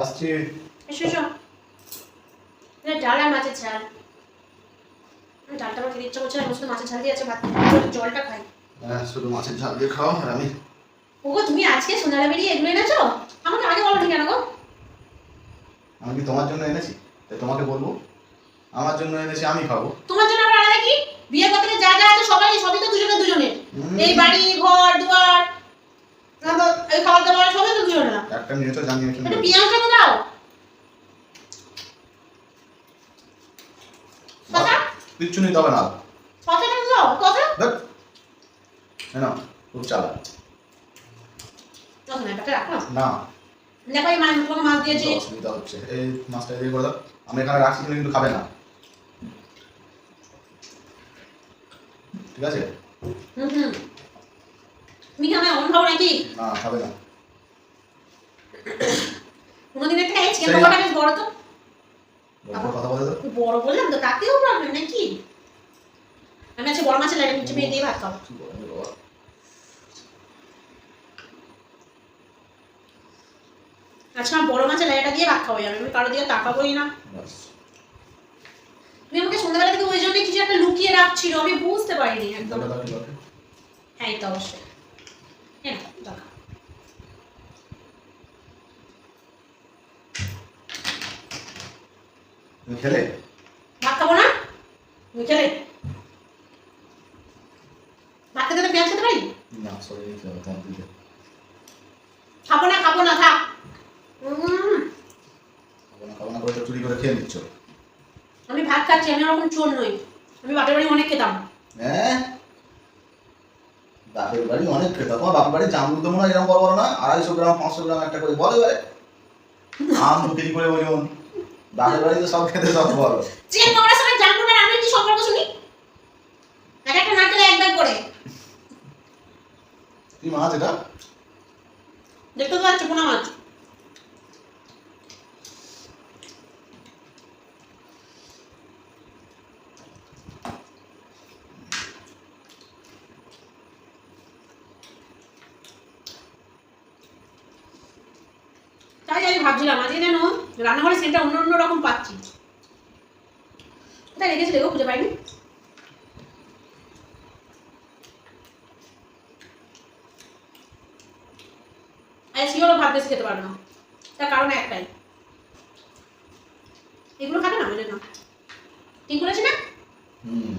আসছি। এসো এসো। এটা ডাল আর মাছের ঝাল। ডালটা আমার খেতে ইচ্ছা করছে আমি শুধু মাছের ঝাল দিয়ে আছে ভাত জলটা খাই। হ্যাঁ শুধু মাছের ঝাল দিয়ে খাও আর আমি ওগো তুমি আজকে সোনালা বেরিয়ে এগুলো এনেছো? আমাকে আগে বলো কেন গো? আমি কি তোমার জন্য এনেছি? তাই তোমাকে বলব। আমার জন্য এনেছি আমি খাব। তোমার জন্য আবার আলাদা কি? বিয়ে গেলে যা যা আছে সবাই সবই তো দুজনে দুজনের। এই বাড়ি ঘর দুয়ার তারপর এই খাবার দাবার সবই তো দুজনে না একটা নিয়েছো জানিয়ে একটু শুনে পেঁয়াজটা তো দাও। কথা? কিচ্ছু নিতে হবে না কথাটা তো দাও? কথা? দেখ না খুব চালা তখন একটা রাখো। না। দেখো এই মাছ তোমাকে মাছ দিয়েছি। অসুবিধা হচ্ছে। এই মাছটা দিয়ে করে দাও। আমি এখানে রাখছি কিন্তু খাবে না। ঠিক আছে? হুম হুম। তুমি কি আমায় অমন খাব নাকি? না খাবে না। কোনোদিনের থেকে চিকেন পকোড়া বেশ বড় তো। কথা বলে দাও বড় বললাম তো তাতেও প্রবলেম নাকি? আমি আজকে বড় মাছের লাগে মেয়ে দিয়ে ভাত আজকে আমার বড় মাছের লাইটা দিয়ে ভাত খাব আমি। কারও দিয়ে তাকাবোই না। তুমি আমাকে সন্ধ্যাবেলা থেকে ওই জন্য কিছু একটা লুকিয়ে রাখছিল আমি বুঝতে পারিনি একদম। এটা হ্যাঁ এই তো অবশ্যই হ্যাঁ দেখা তুমি খেলে? ভাত খাব না? তুমি খেলে? ভাত খেতে তো পেঁয়াজ খেতে পারি? না সরি খেতে হবে তোমার খাব না খাব না থাক। খাব না খাব না করে চুরি করে খেয়ে নিচ্ছ। আমি ভাত খাচ্ছি আমি ওরকম চোর নই। আমি বাপের বাড়ি অনেক খেতাম। হ্যাঁ? বাপের বাড়ি অনেক খেতে তোমার বাপের বাড়ি জামরুদ তো মনে হয় এরকম বড় বড় না? আড়াইশো গ্রাম পাঁচশো গ্রাম একটা করে বলে এবারে। আম কেজি করে ওজন বাপের বাড়ি তো সব খেতে সব বল যে তোমরা সবাই জানব না আমি কি সম্পর্ক শুনি? এক একটা নাটকে একবার করে কি মাছ এটা? দেখতে তো পাচ্ছ পোনা মাছ। তাই আমি ভাবছিলাম, আজকে যেন রান্নাঘরের সেন্টটা অন্য অন্য রকম পাচ্ছি। কোথায় রেখেছিলে গো, খুঁজে পাইনি? ভাত বেশি খেতে পারবে তার কারণ একটাই। এগুলো খাবে না না। ঠিক বলেছি না হুম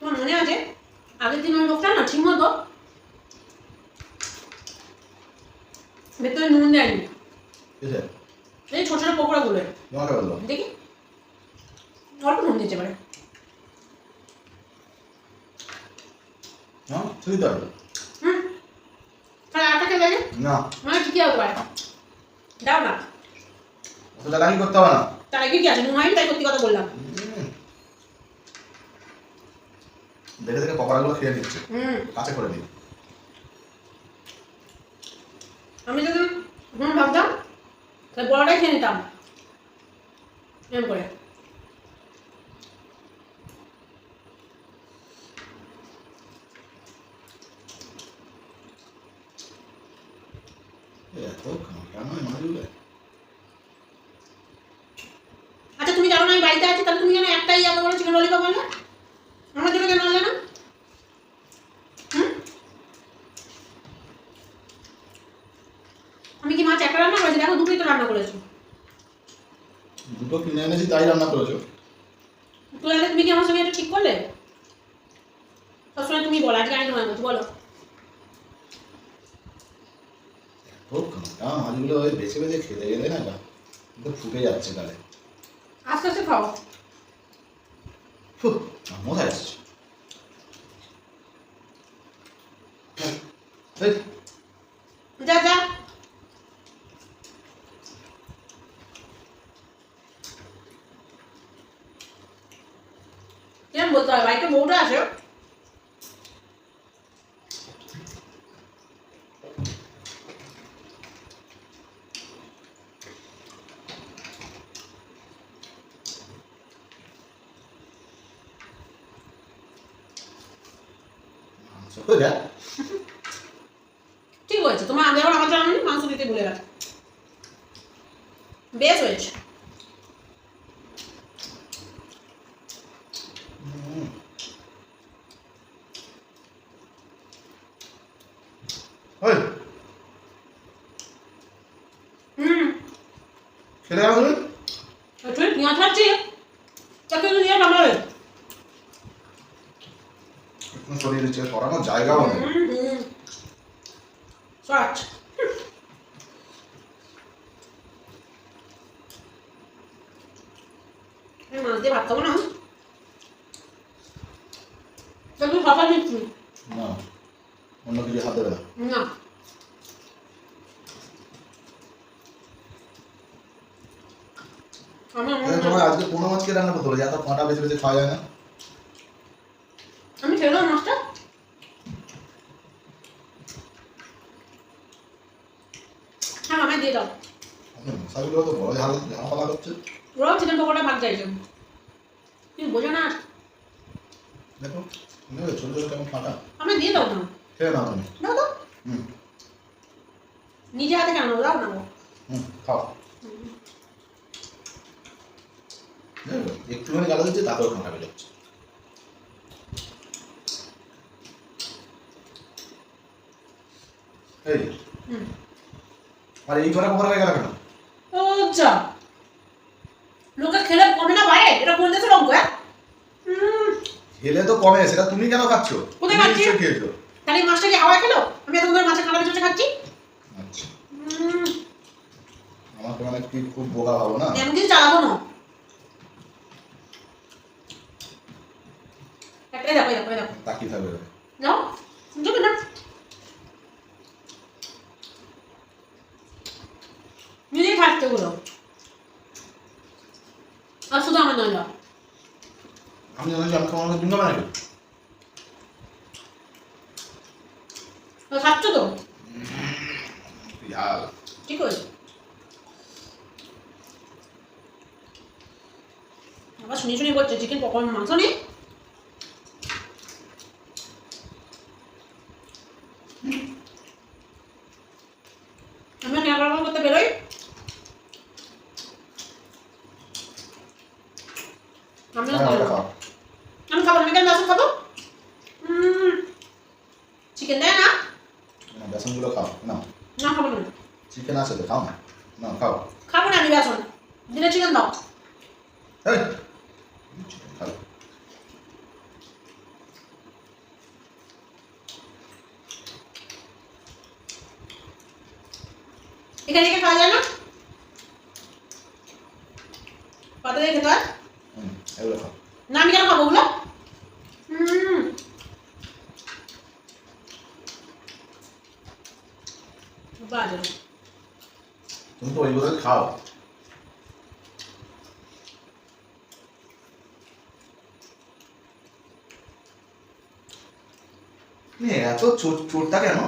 তোমার মনে আছে আগের দিন ওই লোকটা না ঠিক মতো ভেতরে নুন দেয়নি। এই ছোট ছোট পকোড়া গুলো দেখি। অল্প নুন দিতে পারে। হ্যাঁ না। মানে ঠিকই দাও না। করতে হবে না। তার আগে কি আছে? নুন হয়নি তাই সত্যি কথা বললাম হুম। দেখে দেখে পকোড়াগুলো খেয়ে নিচ্ছে। কাছে করে দিই। আমি যদি হুম ভাবতাম তাহলে বড়টাই খেয়ে নিতাম। এরকম করে। আচ্ছা তুমি জানো না আমি বাড়িতে আছি তাহলে তুমি কেন একটাই এত বড় চিকেন ললিপপ আনলে আমার জন্য কেন আনলে না হুম আমি কি মাছ একটা রান্না করেছি? দেখো দুটোই তো রান্না করেছি। দুটো কিনে এনেছি তাই রান্না করেছ। তো তাহলে তুমি কি আমার সঙ্গে এটা ঠিক করলে? সবসময় তুমি বলো আজকে আমি তোমায় বলছি বলো। মাছগুলো ওই বেছে বেছে খেতে গেলে না গা ফুটে যাচ্ছে তাহলে। আস্তে আস্তে খাও। মজা আসছে। যা যা। কেন বলতে হবে বাড়িতে বউটা আছে ঠিক হয়েছে তোমার আগে আমার আমাদের আমি মাংস দিতে ভুলে গেছে বেশ হয়েছে ওই। হুম। খেলে গেল তুই পেঁয়াজ খাচ্ছি তাকে নিয়ে একটু সরিয়ে দিচ্ছে সরানোর জায়গাও নেই। আমি মাছ দিয়ে ভাত খাব না। তুই সকাল দিচ্ছি। না অন্য কিছু হাত দেবে না। না আমি তাহলে তোমার আজকে কোনো মাছকে রান্না করতে হবে এত কাঁটা বেছে বেছে খাওয়া যায় না। আমি খেলাম মাছটা। হ্যাঁ আমায় দিয়ে দাও। মশাগুলো তো বড় ঝাল ঝাল ফলা করছে চিকেন পকোড়া ভাগ চাইছে তুমি বোঝো না। দেখো নেবে ছোটো ছোটো কেমন ফাটা। আমি দিয়ে দাও না। খেয়ে নাও তুমি। দাও। নিজে হাতে কেন দাও না খাও একটুখানি গালা দিচ্ছে তাতেও বেরোচ্ছে এই হুম আর এই ঘরে হয়ে গেল কেন ও যা লোকে খেলে কমে না বাইরে এটা কোন দেশের অঙ্ক হ্যাঁ খেলে তো কমে সেটা তুমি কেন খাচ্ছ কোথায় খাচ্ছি? খেয়েছো তাহলে এই মাছটা কি হাওয়ায় খেলো আমি এত ধরে মাছের কাঁটা বেচে খাচ্ছি আচ্ছা হুম, মানে খুব বোকা ভাবো না? এমন কিছু চালাবো না। একটাই দেখো যাও যাবে না। নিজেই খাটতে গুলো আর শুধু আমার নয় আমি জানি আমি তোমার দুঙ্গা বানাবো। খাচ্ছ তো। ঠিক হয়েছে আবার শুনি শুনি বলছে চিকেন পকোড়া মাংস নেই আমি নেওয়া করতে বেরোই। আমিও হ্যাঁ। আমি খাব না, আমি কেন বেসন খাব? চিকেন দেয় না। না, বেসনগুলো খাও না না খাব না। চিকেন আছে তো খাও না। না খাও। খাব না আমি বেসন। দিলে চিকেন দাও। এই চিকেন খাও এখানে রেখে খাওয়া যায় না? পাতা দিয়ে খেতে হয়? হুম এগুলো খাও না আমি কেন খাব ওগুলো? তুমি তো ওইগুলো খাও। এত চোট চোটটা কেন?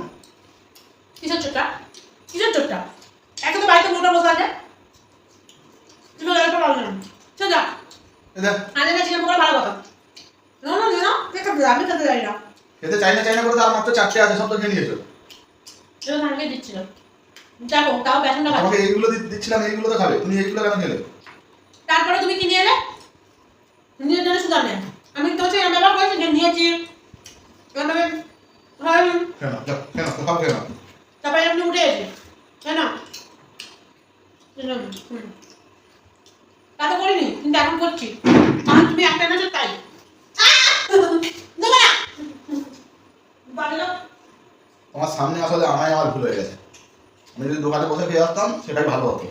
কিসের চোটটা কিসের চোটটা তো বাড়িতে মোটা বসে আছে তুই তো একটা পারবে না চল যা আনে না চিকেন পকোড়া ভালো কথা। না না না হবে, আমি খেতে জানি না। খেতে চাই না চাই না করে তো আর মাত্র চারটে আছে সব তো খেয়ে নিয়েছো। এটা তো আমাকে দিচ্ছিল দেখো তাও বেসনটা ভালো আমাকে এইগুলো দিচ্ছিলাম এইগুলো তো খাবে। তুমি এইগুলো কেন খেলে? তারপরে তুমি কি নিয়ে এলে? নিজের জন্য সুদার নেই আমি তো হচ্ছে এমন ব্যবহার করেছি যে নিয়েছি। এভাবে হয় নাও খাও খেয়ে নাও তারপরে এমনি উঠে এসে। তাই না এরকম, হুম। তা তো করিনি, কিন্তু এখন করছি। কারণ তুমি একটা তাই। না যাও। তোমার সামনে আসলে আমায় আমার ভুল হয়ে গেছে। আমি যদি দোকানে বসে খেয়ে আসতাম, সেটাই ভালো হতো।